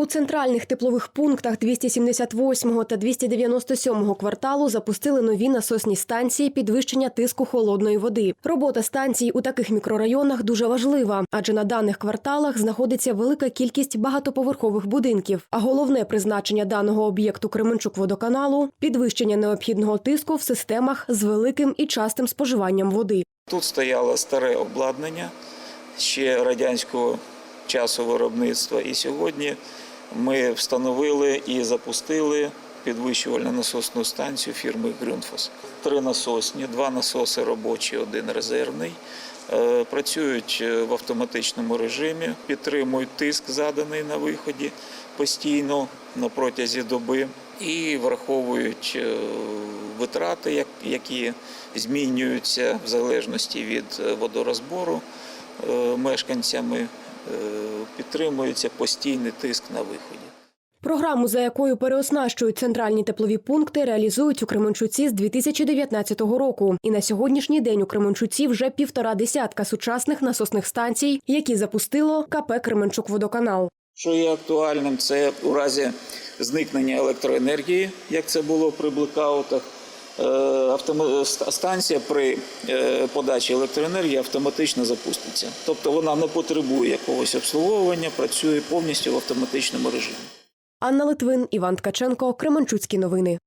У центральних теплових пунктах 278 та 297 кварталу запустили нові насосні станції підвищення тиску холодної води. Робота станцій у таких мікрорайонах дуже важлива, адже на даних кварталах знаходиться велика кількість багатоповерхових будинків. А головне призначення даного об'єкту Кременчук-водоканалу – підвищення необхідного тиску в системах з великим і частим споживанням води. Тут стояло старе обладнання ще радянського часу виробництва. І сьогодні ми встановили і запустили підвищувальну насосну станцію фірми Грюнфос. Три насосні, два насоси робочі, один резервний. Е, Працюють е, в автоматичному режимі, підтримують тиск, заданий на виході постійно на протязі доби, і враховують е, витрати, які змінюються в залежності від водорозбору мешканцями. Е, Підтримується постійний тиск на виході. Програму, за якою переоснащують центральні теплові пункти, реалізують у Кременчуці з 2019 року. І на сьогоднішній день у Кременчуці вже півтора десятка сучасних насосних станцій, які запустило КП Кременчук-Водоканал. Що є актуальним, це у разі зникнення електроенергії, як це було при блекаутах. Станція при е, подачі електроенергії автоматично запуститься. Тобто вона не потребує якогось обслуговування, працює повністю в автоматичному режимі. Анна Литвин, Іван Ткаченко, Кременчуцькі новини.